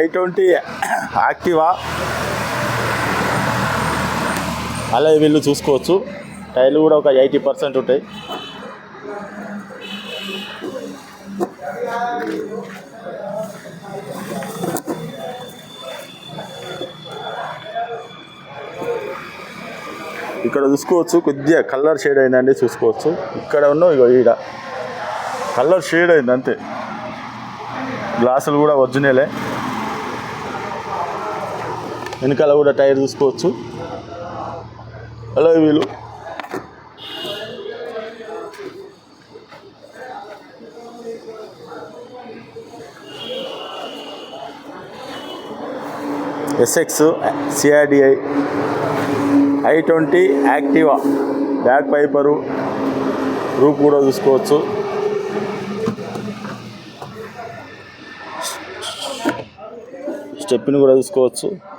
I twenty Activa? అలా వీళ్ళు చూసుకోవచ్చు. టైర్లు కూడా ఒక ఎయిటీ పర్సెంట్ ఉంటాయి. ఇక్కడ చూసుకోవచ్చు. కొద్దిగా కలర్ షేడ్ అయిందండి చూసుకోవచ్చు. ఇక్కడ ఉన్న ఇగో ఈడ. కలర్ షేడ్ అయింది అంతే. గ్లాసులు కూడా ఒరిజినలే. వెనకాల కూడా టైర్ చూసుకోవచ్చు. అలా వీలు. SX CRDI I twenty Activa back wiper roof కూడా చూసుకోవచ్చు. స్టెప్ని కూడా చూసుకోవచ్చు.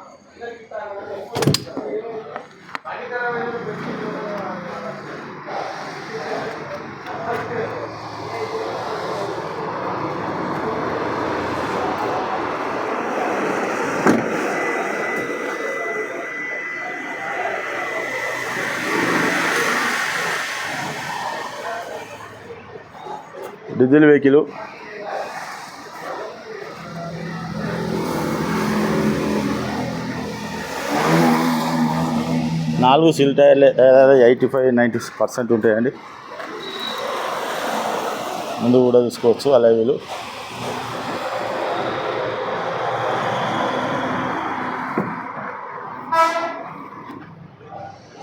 Diesel vehicle. నాలుగు సిల్ టైర్లే ఎయిటీ ఫైవ్ నైంటీ పర్సెంట్ ఉంటాయండి. ముందు కూడా చూసుకోవచ్చు అలా వీళ్ళు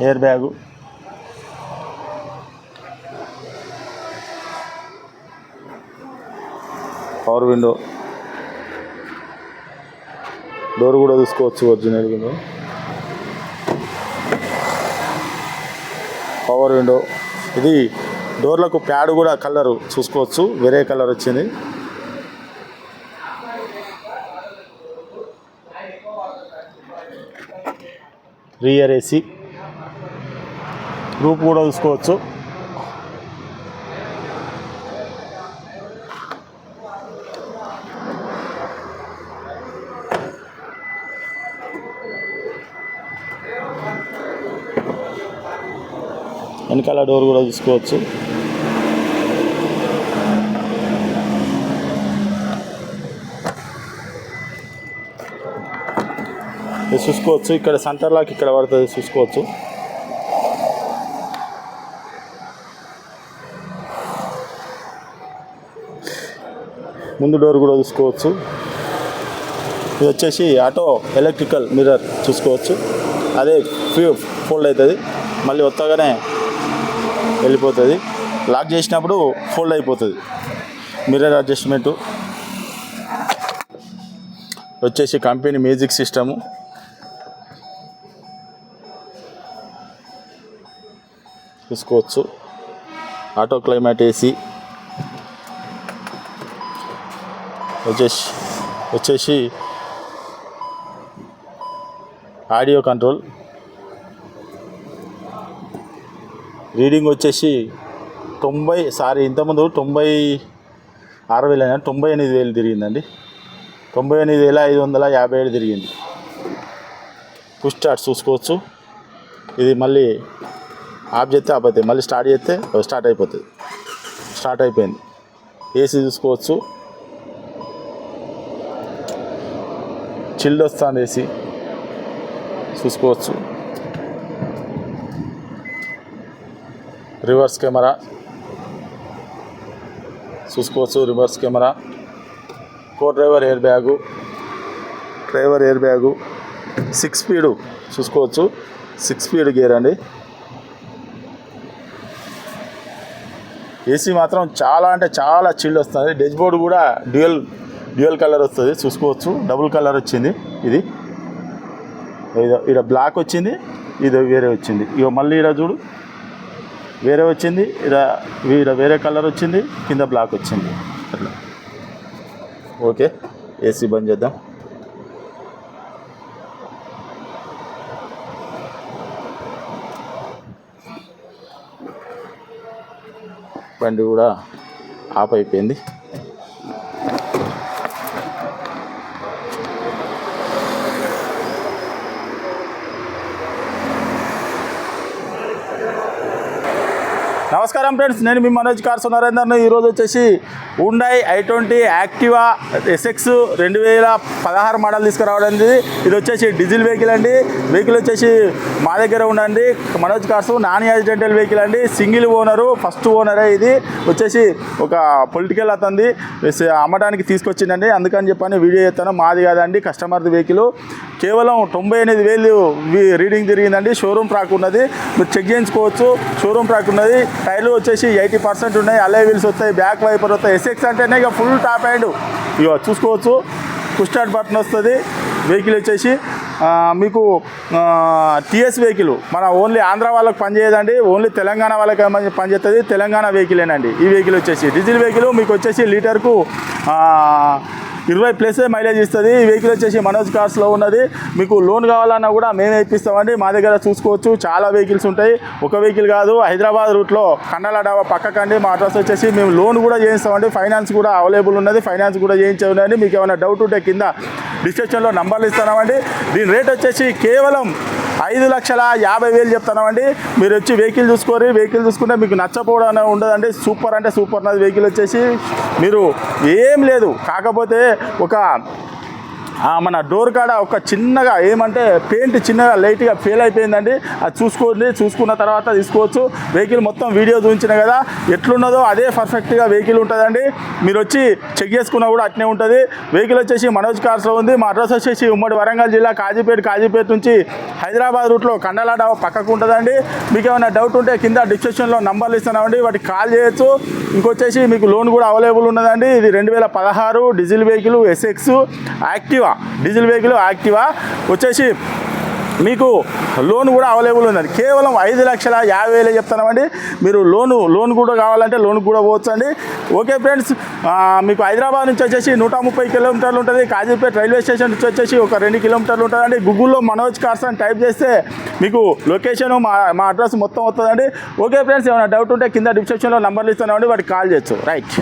air bag. Power window. Door కూడా చూసుకోవచ్చు ఒరిజినల్ విండో. Power window. ఇది డోర్లకు ప్యాడ్ కూడా కలర్ చూసుకోవచ్చు. వేరే కలర్ వచ్చింది. Rear AC. రూప్ కూడా చూసుకోవచ్చు. వెనకాల డోర్ కూడా చూసుకోవచ్చు ఇది చూసుకోవచ్చు. ఇక్కడ సెంటర్ లాక్ ఇక్కడ పడుతుంది చూసుకోవచ్చు. ముందు డోర్ కూడా చూసుకోవచ్చు. ఇది వచ్చేసి ఆటో ఎలక్ట్రికల్ మిర్రర్ చూసుకోవచ్చు. అదే ఫ్యూ ఫోల్డ్ అవుతుంది. మళ్ళీ వత్తగానే వెళ్ళిపోతుంది. లాక్ చేసినప్పుడు ఫోల్డ్ అయిపోతుంది. Mirror adjustment. వచ్చేసి కంపెనీ మ్యూజిక్ సిస్టము. చూసుకోవచ్చు. Auto climate AC. వచ్చేసి వచ్చేసి ఆడియో కంట్రోల్. రీడింగ్ వచ్చేసి తొంభై సారీ ఇంతకుముందు తొంభై ఆరు వేలు అయినా తొంభై ఎనిమిది వేలు తిరిగిందండి. తొంభై ఎనిమిది వేల ఐదు వందల యాభై ఏడు తిరిగింది. పుష్ స్టార్ట్ చూసుకోవచ్చు. ఇది మళ్ళీ ఆఫ్ చేస్తే ఆపోతుంది మళ్ళీ స్టార్ట్ చేస్తే స్టార్ట్ అయిపోతుంది స్టార్ట్ అయిపోయింది. ఏసీ చూసుకోవచ్చు. చిల్డ్ వస్తుంది ఏసీ. చూసుకోవచ్చు. Reverse camera. చూసుకోవచ్చు reverse camera. Co driver air bag. Driver air bag. Six speed చూసుకోవచ్చు. సిక్స్ స్పీడ్ గేర్ అండి. ఏసీ మాత్రం చాలా అంటే చాలా చిల్డ్ వస్తుంది. డెజ్ బోర్డు కూడా డ్యూయల్ డ్యూయల్ కలర్ వస్తుంది. చూసుకోవచ్చు. డబుల్ కలర్ వచ్చింది ఇది. ఇది ఇక్కడ బ్లాక్ వచ్చింది. ఇది వేరే వచ్చింది. ఇక మళ్ళీ ఇక్కడ చూడు. వేరే వచ్చింది ఇక్కడ ఈడ వేరే కలర్ వచ్చింది కింద బ్లాక్ వచ్చింది. అట్లా. ఓకే ఏసీ బంద్ చేద్దాం. బండి కూడా ఆఫ్ అయిపోయింది. నమస్కారం ఫ్రెండ్స్ నేను మీ మనోజ్ కార్స్ నరేందర్ను ఈరోజు వచ్చేసి ఉండాయి ఐ ట్వంటీ యాక్టివా ఎస్ఎక్స్ రెండు వేల పదహారు మోడల్ తీసుకురావడం ఇది. వచ్చేసి డీజిల్ వెహికల్ అండి. వెహికల్ వచ్చేసి మా దగ్గర ఉండండి Manoj cars non accidental vehicle అండి. సింగిల్ ఓనరు ఫస్ట్ ఓనరే ఇది. వచ్చేసి ఒక పొలిటికల్ అతంది అమ్మడానికి తీసుకొచ్చిందండి. అందుకని చెప్పని వీడియో చేస్తాను. మాది కాదండి కస్టమర్ది వెహికల్ కేవలం తొంభై ఎనిమిది వేలు రీడింగ్ తిరిగిందండి షోరూమ్ ట్రాక్ ఉన్నది. మీరు చెక్ చేయించుకోవచ్చు. షోరూమ్ ట్రాక్ ఉన్నది. టైర్లు వచ్చేసి ఎయిటీ పర్సెంట్ ఉన్నాయి అలే వీల్స్ వస్తాయి బ్యాక్ వైపర్ వస్తాయి. ఎస్ఎక్స్ అంటేనే ఇక ఫుల్ టాప్ హ్యాండ్ ఇక చూసుకోవచ్చు. పుష్ బటన్ వస్తుంది. వెహికల్ వచ్చేసి మీకు టీఎస్ వెహికల్ మన ఓన్లీ ఆంధ్ర వాళ్ళకి పనిచేయదండి ఓన్లీ తెలంగాణ వాళ్ళకి పనిచేస్తుంది తెలంగాణ వెహికలేనండి ఈ వెహికల్ వచ్చేసి డీజిల్ వెహికల్ మీకు వచ్చేసి లీటర్కు ఇరవై ప్లసే మైలేజ్ ఇస్తుంది. ఈ వెహికల్ వచ్చేసి మనోజ్ కార్స్లో ఉన్నది. మీకు లోన్ కావాలన్నా కూడా మేమే ఇప్పిస్తామండి. మా దగ్గర చూసుకోవచ్చు. చాలా వెహికల్స్ ఉంటాయి. ఒక వెహికల్ కాదు హైదరాబాద్ రూట్లో కండల డాబా పక్కకండి. మా అడ్రస్ వచ్చేసి మేము లోన్ కూడా చేయిస్తామండి. ఫైనాన్స్ కూడా అవైలబుల్ ఉన్నది. ఫైనాన్స్ కూడా చేయించండి. మీకు ఏమైనా డౌట్ ఉంటే కింద డిస్క్రిప్షన్లో నంబర్లు ఇస్తామండి. దీని రేట్ వచ్చేసి కేవలం ఐదు లక్షల యాభై వేలు చెప్తున్నామండి. మీరు వచ్చి వెహికల్ చూసుకోరు వెహికల్ చూసుకుంటే మీకు నచ్చపోవడం అనేది ఉండదండి. సూపర్ అంటే సూపర్ నాది వెహికల్ వచ్చేసి. మీరు ఏం లేదు. కాకపోతే ఒక మన డోర్ కాడ ఒక చిన్నగా ఏమంటే పెయింట్ చిన్నగా లైట్గా ఫెయిల్ అయిపోయిందండి. అది చూసుకోండి చూసుకున్న తర్వాత తీసుకోవచ్చు. వెహికల్ మొత్తం వీడియో చూపించిన కదా ఎట్లున్నదో అదే పర్ఫెక్ట్గా వెహికల్ ఉంటుందండి. మీరు వచ్చి చెక్ చేసుకున్నా కూడా అట్నే ఉంటుంది. వెహికల్ వచ్చేసి మనోజ్ కార్స్లో ఉంది. మా అడ్రస్ వచ్చేసి ఉమ్మడి వరంగల్ జిల్లా కాజీపేట కాజీపేట నుంచి హైదరాబాద్ రూట్లో కండలాడ పక్కకు ఉంటుందండి. మీకు ఏమైనా డౌట్ ఉంటే కింద డిస్క్రిప్షన్లో నంబర్లు ఇస్తున్నామండి. వాటికి కాల్ చేయొచ్చు. ఇంకొచ్చేసి మీకు లోన్ కూడా అవైలబుల్ ఉన్నదండి. ఇది రెండు వేల పదహారు diesel vehicle SX active diesel vehicle Activa? వచ్చేసి మీకు లోన్ కూడా అవైలబుల్ ఉందండి కేవలం ఐదు లక్షల యాభై వేలే చెప్తున్నామండి. మీరు లోను లోన్ కూడా కావాలంటే లోన్ కూడా పోవచ్చు అండి ఓకే ఫ్రెండ్స్ మీకు హైదరాబాద్ నుంచి వచ్చేసి నూట ముప్పై కిలోమీటర్లు ఉంటుంది. కాజీపేట రైల్వే స్టేషన్ నుంచి వచ్చేసి ఒక రెండు కిలోమీటర్లు ఉంటుందండి. గూగుల్లో మనోజ్ కార్స్ అని టైప్ చేస్తే మీకు లొకేషన్ మా మా అడ్రస్ మొత్తం వస్తుందండి. ఓకే ఫ్రెండ్స్ ఏమైనా డౌట్ ఉంటే కింద డిస్క్రిప్షన్లో నంబర్లు ఇస్తున్నామండి. వాటికి కాల్ చేయొచ్చు. రైట్.